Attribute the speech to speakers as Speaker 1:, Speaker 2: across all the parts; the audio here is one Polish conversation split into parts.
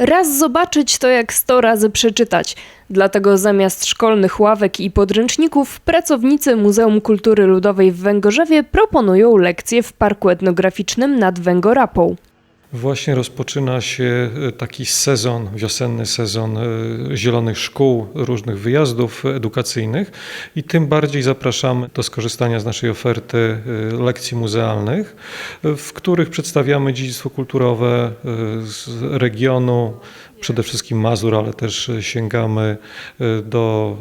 Speaker 1: Raz zobaczyć to jak sto razy przeczytać. Dlatego zamiast szkolnych ławek i podręczników pracownicy Muzeum Kultury Ludowej w Węgorzewie proponują lekcje w Parku Etnograficznym nad Węgorapą.
Speaker 2: Właśnie rozpoczyna się e, taki sezon, wiosenny sezon e, zielonych szkół, różnych wyjazdów edukacyjnych i tym bardziej zapraszamy do skorzystania z naszej oferty e, lekcji muzealnych, w których przedstawiamy dziedzictwo kulturowe z regionu, przede wszystkim Mazur, ale też sięgamy e, do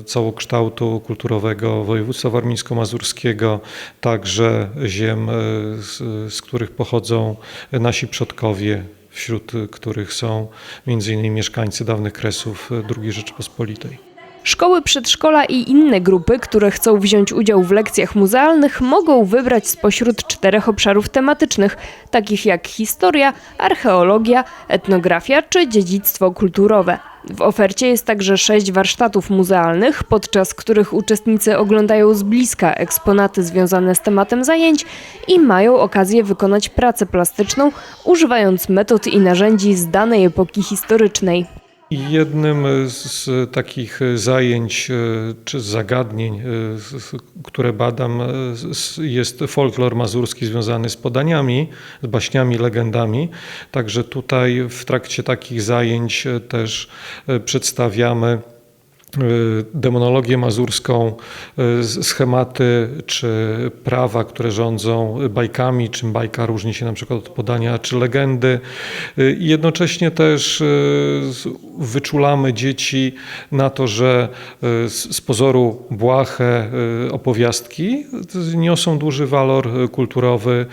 Speaker 2: e, całokształtu kulturowego województwa warmińsko-mazurskiego, także ziem, e, z, z których pochodzą nasi przodkowie, wśród których są m.in. mieszkańcy dawnych kresów II Rzeczypospolitej.
Speaker 1: Szkoły przedszkola i inne grupy, które chcą wziąć udział w lekcjach muzealnych, mogą wybrać spośród czterech obszarów tematycznych, takich jak historia, archeologia, etnografia czy dziedzictwo kulturowe. W ofercie jest także sześć warsztatów muzealnych, podczas których uczestnicy oglądają z bliska eksponaty związane z tematem zajęć i mają okazję wykonać pracę plastyczną, używając metod i narzędzi z danej epoki historycznej.
Speaker 2: Jednym z takich zajęć e, czy zagadnień, e, które badam, e, jest folklor mazurski związany z podaniami, z baśniami, legendami. Także tutaj w trakcie takich zajęć e, też e, przedstawiamy e, demonologię mazurską, s- schematy czy prawa, które rządzą bajkami, czym bajka różni się na przykład od podania czy legendy. I jednocześnie też wyczulamy dzieci na to, że z pozoru błahe opowiastki niosą duży walor kulturowy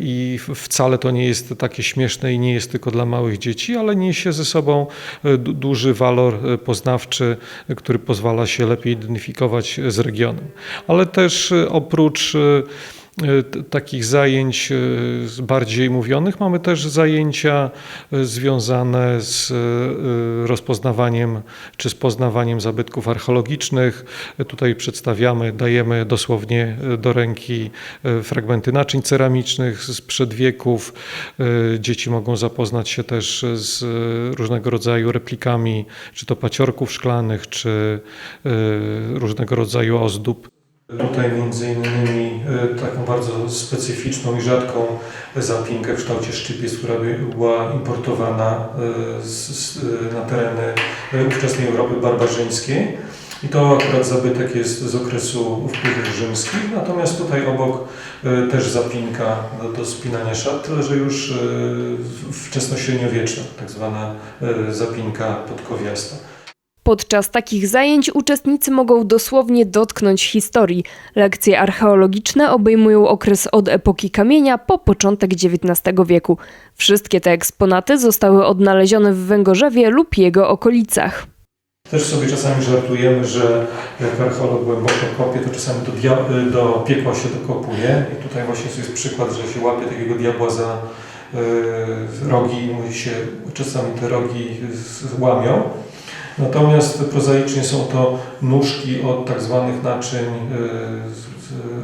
Speaker 2: i wcale to nie jest takie śmieszne i nie jest tylko dla małych dzieci, ale niesie ze sobą du- duży walor poznawczy, który pozwala się lepiej identyfikować z regionem. Ale też e, oprócz e, takich zajęć e, z bardziej mówionych, mamy też zajęcia e, związane z e, rozpoznawaniem czy z poznawaniem zabytków archeologicznych. E, Tutaj przedstawiamy, dajemy dosłownie e, do ręki e, fragmenty naczyń ceramicznych sprzed wieków. E, Dzieci mogą zapoznać się też z e, różnego rodzaju replikami, czy to paciorków szklanych, czy e, różnego rodzaju ozdób. Tutaj między innymi e, taką bardzo specyficzną i rzadką zapinkę w kształcie szczypiec, która by- była importowana e, z, e, na tereny ówczesnej Europy barbarzyńskiej. I to akurat zabytek jest z okresu wpływów rzymskich, natomiast tutaj obok też zapinka do, do spinania szat, tyle że już wczesnośredniowieczna, tak zwana zapinka podkowiasta.
Speaker 1: Podczas takich zajęć uczestnicy mogą dosłownie dotknąć historii. Lekcje archeologiczne obejmują okres od epoki kamienia po początek XIX wieku. Wszystkie te eksponaty zostały odnalezione w Węgorzewie lub jego okolicach.
Speaker 2: Też sobie czasami żartujemy, że jak archeolog głęboko kopie, to czasami do, dia- do piekła się dokopuje. I tutaj właśnie jest przykład, że się łapie takiego diabła za y, rogi i się, czasami te rogi z- łamią. Natomiast prozaicznie są to nóżki od tak zwanych naczyń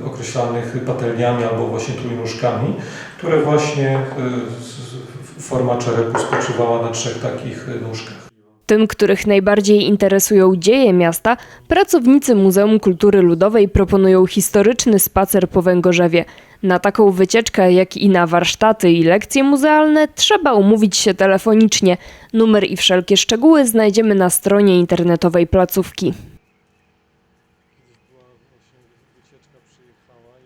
Speaker 2: y, określanych patelniami albo właśnie trójnóżkami, które właśnie y, forma czerepu spoczywała na trzech takich nóżkach.
Speaker 1: Tym, których najbardziej interesują dzieje miasta, pracownicy Muzeum Kultury Ludowej proponują historyczny spacer po Węgorzewie. Na taką wycieczkę, jak i na warsztaty i lekcje muzealne, trzeba umówić się telefonicznie. Numer i wszelkie szczegóły znajdziemy na stronie internetowej placówki.